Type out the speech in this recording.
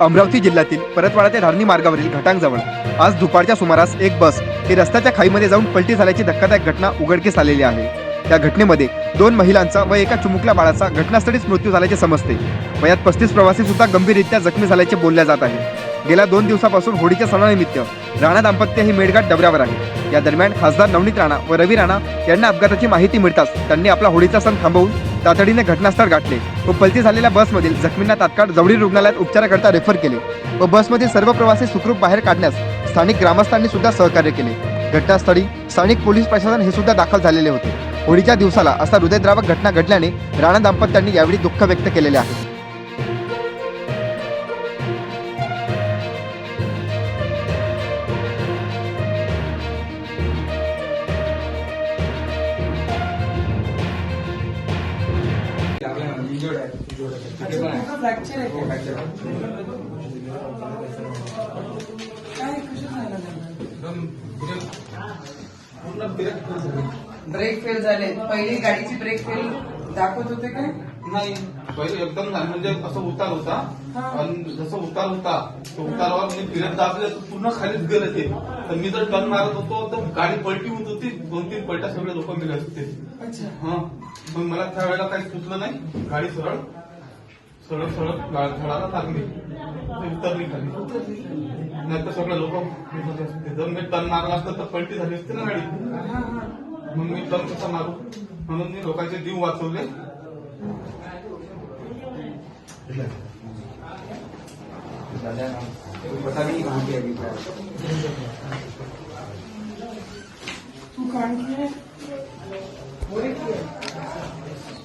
अमरावती जिल्ह्यातील परतवाडा ते धारणी मार्गावरील घटांगजवळ आज दुपारच्या सुमारास एक बस ही रस्त्याच्या खाईमध्ये जाऊन पलटी झाल्याची धक्कादायक घटना उघडकीस आलेली आहे. या घटनेमध्ये दोन महिलांचा व एका चुमुकल्या बाळाचा घटनास्थळीच मृत्यू झाल्याचे समजते. व यात पस्तीस प्रवासी सुद्धा गंभीररित्या जखमी झाल्याचे बोलल्या जात आहे. गेल्या दोन दिवसापासून होळीच्या सणानिमित्त राणा दाम्पत्य हे मेडघाट डबऱ्यावर आहे. या दरम्यान खासदार नवनीत राणा व रवी राणा यांना अपघाताची माहिती मिळताच त्यांनी आपला होळीचा सण थांबवून तातडीने घटनास्थळ गाठले व पलटी झालेल्या बसमधील जखमींना तात्काळ जवळील रुग्णालयात उपचाराकरता रेफर केले व बसमधील सर्व प्रवासी सुखरूप बाहेर काढण्यास स्थानिक ग्रामस्थांनी सुद्धा सहकार्य केले. घटनास्थळी स्थानिक पोलीस प्रशासन हे सुद्धा दाखल झालेले होते. होळीच्या दिवसाला असा हृदयद्रावक घटना घडल्याने राणा दाम्पत्यांनी यावेळी दुःख व्यक्त केलेले आहे. फ्रॅक्चर आहे का? काय कसं झालं ब्रेक फेल झाले. पहिली गाडीची ब्रेक फेल दाखवत होते काय? नाही. पहिले एकदम झालं. म्हणजे असं उतार होता. आणि जसं उतार होता तो उतारावर मी फिरत दाबले तर पूर्ण खालीच गेलं ते. तर मी जर टर्न मारत होतो तर गाडी पलटी होत होती. दोन तीन पलट्या सगळे लोक मिळत होते. अच्छा. हा. मग मला त्यावेळेला काही सुचलं नाही. गाडी सरळ सरळ सरळ झाडाला लागली उतरली खाली. नाही तर सगळे लोक जर मी तण मारला असतं तर पलटी झाली असते ना गाडी. मग मी टर्न कसा मारू? म्हणून मी लोकांचे जीव वाचवले. तू काय